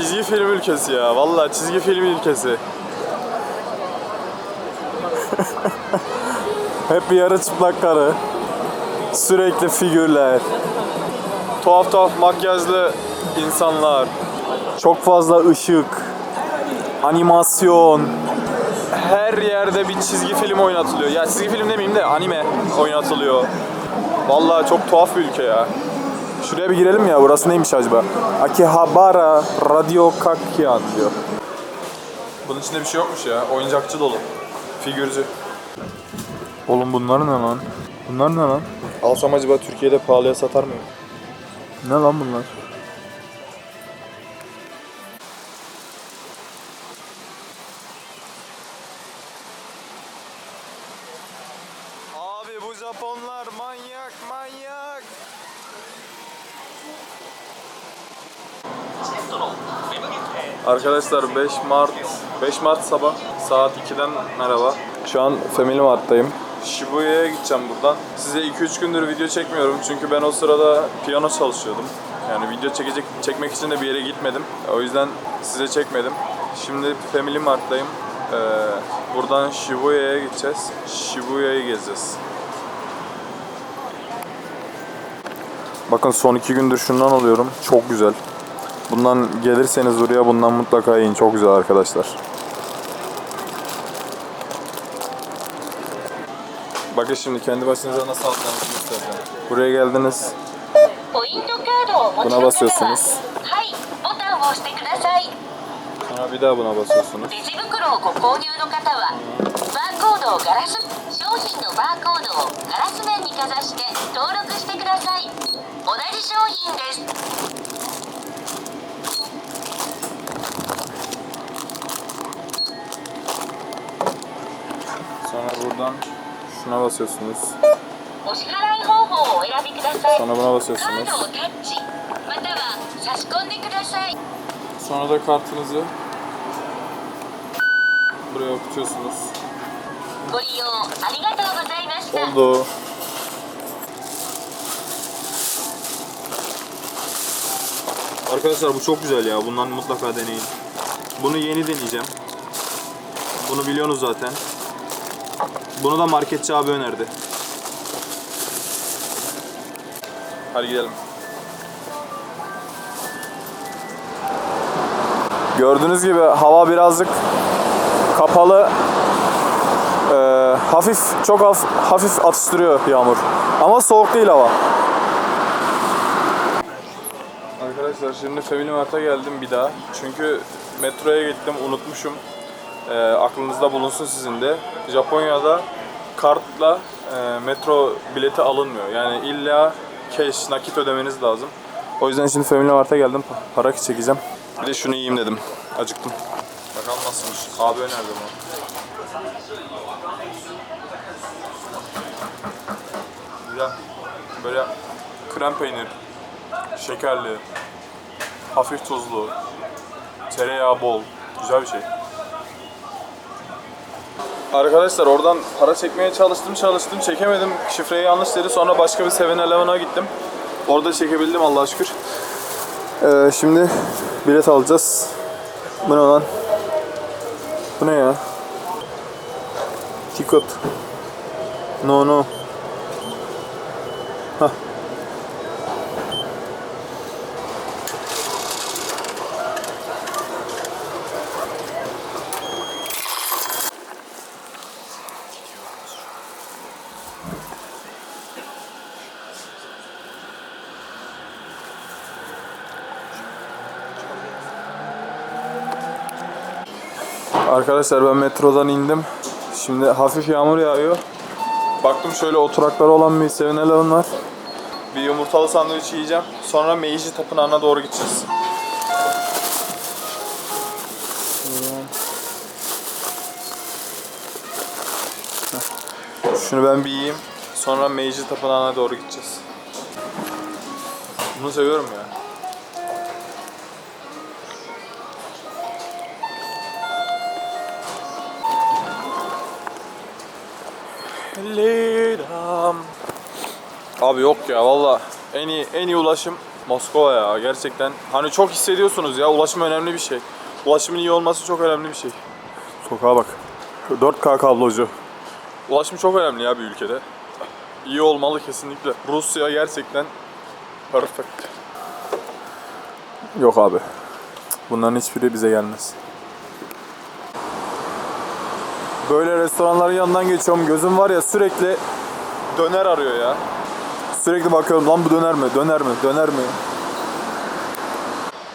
çizgi film ülkesi ya. Vallahi çizgi film ülkesi. Hep bir yarı çıplak karı. Sürekli figürler. Tuhaf tuhaf makyajlı insanlar. Çok fazla ışık. Animasyon. Her yerde bir çizgi film oynatılıyor. Ya çizgi film demeyeyim de anime oynatılıyor. Vallahi çok tuhaf bir ülke ya. Şuraya bir girelim ya. Burası neymiş acaba? Akihabara Radio Kakyan diyor. Bunun içinde bir şey yokmuş ya. Oyuncakçı dolu. Figürcü. Oğlum bunlar ne lan? Bunlar ne lan? Alsam acaba Türkiye'de pahalıya satar mıyım? Ne lan bunlar? Arkadaşlar 5 Mart 5 Mart sabah saat 2'den merhaba. Şu an Family Mart'tayım. Shibuya'ya gideceğim buradan. Size 2-3 gündür video çekmiyorum çünkü ben o sırada piyano çalışıyordum. Yani video çekecek çekmek için de bir yere gitmedim. O yüzden size çekmedim. Şimdi Family Mart'tayım. Ee, buradan Shibuya'ya gideceğiz. Shibuya'yı gezeceğiz. Bakın son iki gündür şundan alıyorum. Çok güzel. Bundan gelirseniz buraya bundan mutlaka yiyin. Çok güzel arkadaşlar. Bakın şimdi kendi başınıza nasıl atlanırsınız göstereceğim. Buraya geldiniz. Buna basıyorsunuz. Sonra bir daha buna basıyorsunuz. Buradan şuna basıyorsunuz. Sonra buna basıyorsunuz. Sonra da kartınızı buraya okutuyorsunuz. Oldu. Arkadaşlar bu çok güzel ya. Bundan mutlaka deneyin. Bunu yeni deneyeceğim. Bunu biliyorsunuz zaten. Bunu da marketçi abi önerdi. Hadi gidelim. Gördüğünüz gibi hava birazcık kapalı. Ee, hafif, çok hafif, hafif atıştırıyor yağmur. Ama soğuk değil hava. Arkadaşlar şimdi Family Mart'a geldim bir daha. Çünkü metroya gittim, unutmuşum. Ee, aklınızda bulunsun sizin de. Japonya'da kartla e, metro bileti alınmıyor. Yani illa cash, nakit ödemeniz lazım. O yüzden şimdi Family Mart'a geldim. Para çekeceğim. Bir de şunu yiyeyim dedim. Acıktım. Bakalım nasılmış. Abi önerdi bunu. Böyle krem peynir, şekerli, hafif tuzlu, tereyağı bol. Güzel bir şey. Arkadaşlar oradan para çekmeye çalıştım çalıştım çekemedim. Şifreyi yanlış dedi. Sonra başka bir 7-Eleven'a gittim. Orada çekebildim Allah'a şükür. Ee, şimdi bilet alacağız. Bu ne lan? Bu ne ya? Ticket. No no. Hah. Arkadaşlar ben metrodan indim. Şimdi hafif yağmur yağıyor. Baktım şöyle oturakları olan bir 7-Eleven var. Bir yumurtalı sandviç yiyeceğim. Sonra Meiji Tapınağı'na doğru gideceğiz. Şunu ben bir yiyeyim. Sonra Meiji Tapınağı'na doğru gideceğiz. Bunu seviyorum ya. Leydam. Abi yok ya valla en iyi en iyi ulaşım Moskova ya gerçekten. Hani çok hissediyorsunuz ya ulaşım önemli bir şey. Ulaşımın iyi olması çok önemli bir şey. Sokağa bak. 4K kablocu. Ulaşım çok önemli ya bir ülkede. İyi olmalı kesinlikle. Rusya gerçekten perfect. Yok abi. Bunların hiçbiri bize gelmez. Böyle restoranların yanından geçiyorum. Gözüm var ya sürekli döner arıyor ya. Sürekli bakıyorum lan bu döner mi? Döner mi? Döner mi?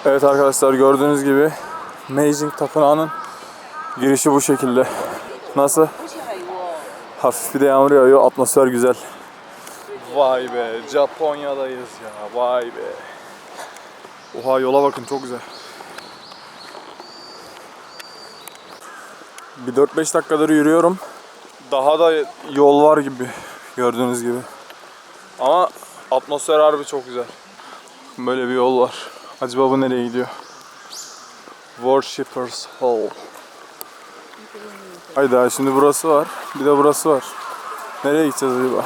Evet arkadaşlar gördüğünüz gibi Meijing Tapınağı'nın girişi bu şekilde. Nasıl? Hafif bir de yağmur yağıyor. Atmosfer güzel. Vay be. Japonya'dayız ya. Vay be. Oha yola bakın çok güzel. Bir 4-5 dakikadır yürüyorum. Daha da yol var gibi gördüğünüz gibi. Ama atmosfer harbi çok güzel. Böyle bir yol var. Acaba bu nereye gidiyor? Worshippers Hall. Hayda şimdi burası var. Bir de burası var. Nereye gideceğiz acaba?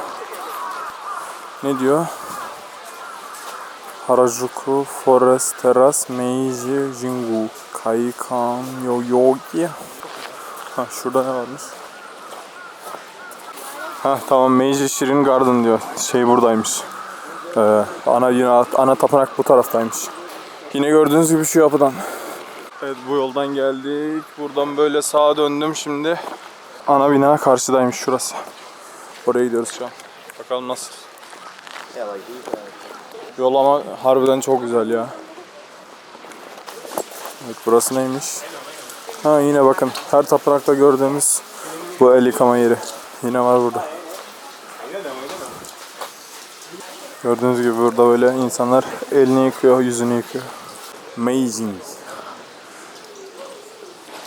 Ne diyor? Harajuku Forest Terrace Meiji Jingu Kaikan Yoyogi Ha şurada ne varmış? Ha tamam Meiji Shirin Garden diyor. Şey buradaymış. Ee, ana yine ana tapınak bu taraftaymış. Yine gördüğünüz gibi şu yapıdan. Evet bu yoldan geldik. Buradan böyle sağa döndüm şimdi. Ana bina karşıdaymış şurası. Oraya gidiyoruz şu an. Bakalım nasıl. Yol ama harbiden çok güzel ya. Evet burası neymiş? Ha yine bakın her tapınakta gördüğümüz bu el yıkama yeri. Yine var burada. Gördüğünüz gibi burada böyle insanlar elini yıkıyor, yüzünü yıkıyor. Amazing.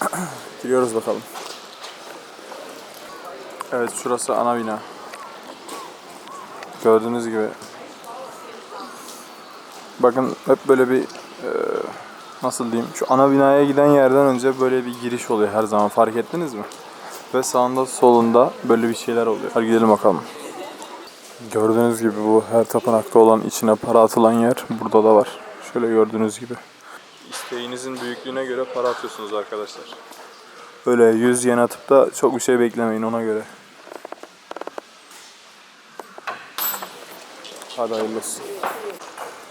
Giriyoruz bakalım. Evet şurası ana bina. Gördüğünüz gibi. Bakın hep böyle bir e, nasıl diyeyim şu ana binaya giden yerden önce böyle bir giriş oluyor her zaman fark ettiniz mi? Ve sağında solunda böyle bir şeyler oluyor. Hadi gidelim bakalım. Gördüğünüz gibi bu her tapınakta olan içine para atılan yer burada da var. Şöyle gördüğünüz gibi. İsteğinizin büyüklüğüne göre para atıyorsunuz arkadaşlar. Böyle 100 yen atıp da çok bir şey beklemeyin ona göre. Hadi hayırlı olsun.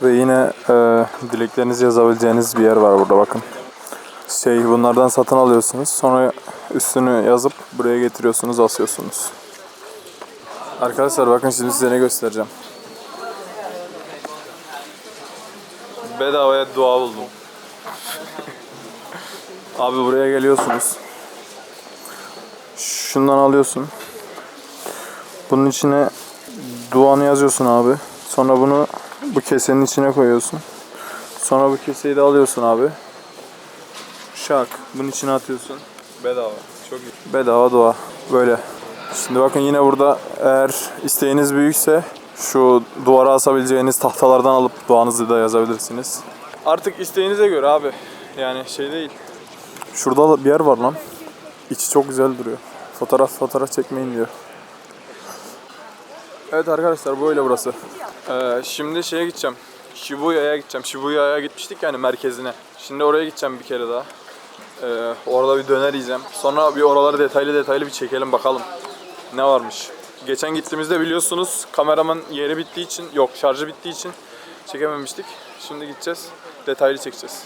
Ve yine e, dileklerinizi yazabileceğiniz bir yer var burada bakın. Şey bunlardan satın alıyorsunuz. Sonra üstünü yazıp buraya getiriyorsunuz, asıyorsunuz. Arkadaşlar bakın şimdi size ne göstereceğim. Bedavaya dua buldum. Abi buraya geliyorsunuz. Şundan alıyorsun. Bunun içine duanı yazıyorsun abi. Sonra bunu bu kesenin içine koyuyorsun. Sonra bu keseyi de alıyorsun abi. Şak. Bunun içine atıyorsun. Bedava. Çok iyi. Bedava dua. Böyle. Şimdi bakın yine burada eğer isteğiniz büyükse şu duvara asabileceğiniz tahtalardan alıp duanızı da yazabilirsiniz. Artık isteğinize göre abi. Yani şey değil. Şurada da bir yer var lan. İçi çok güzel duruyor. Fotoğraf fotoğraf çekmeyin diyor. Evet arkadaşlar böyle burası. Ee, şimdi şeye gideceğim. Shibuya'ya gideceğim. Shibuya'ya gitmiştik yani merkezine. Şimdi oraya gideceğim bir kere daha. Ee, orada bir döner yiyeceğim. Sonra bir oraları detaylı detaylı bir çekelim bakalım. Ne varmış. Geçen gittiğimizde biliyorsunuz kameramın yeri bittiği için, yok şarjı bittiği için çekememiştik. Şimdi gideceğiz. Detaylı çekeceğiz.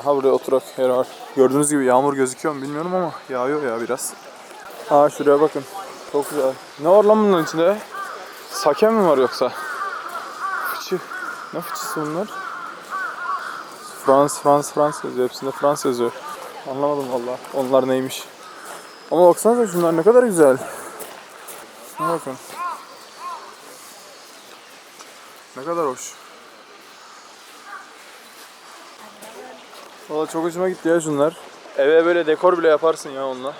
Aha burada oturak yer var. Gördüğünüz gibi yağmur gözüküyor mu bilmiyorum ama yağıyor ya biraz. Aa şuraya bakın. Çok güzel. Ne var lan bunun içinde? Sake mi var yoksa? Fıçı. Ne fıçısı bunlar? Frans, Frans, Frans yazıyor. Hepsinde Frans yazıyor. Anlamadım valla. Onlar neymiş. Ama baksanıza şunlar ne kadar güzel. Şuna bakın. Ne kadar hoş. Valla çok hoşuma gitti ya şunlar. Eve böyle dekor bile yaparsın ya onunla.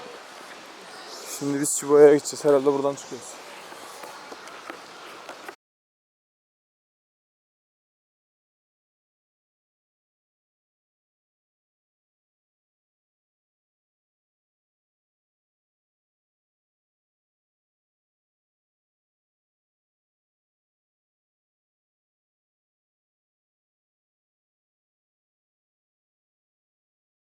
Şimdi biz Çibo'ya gideceğiz. Herhalde buradan çıkıyoruz.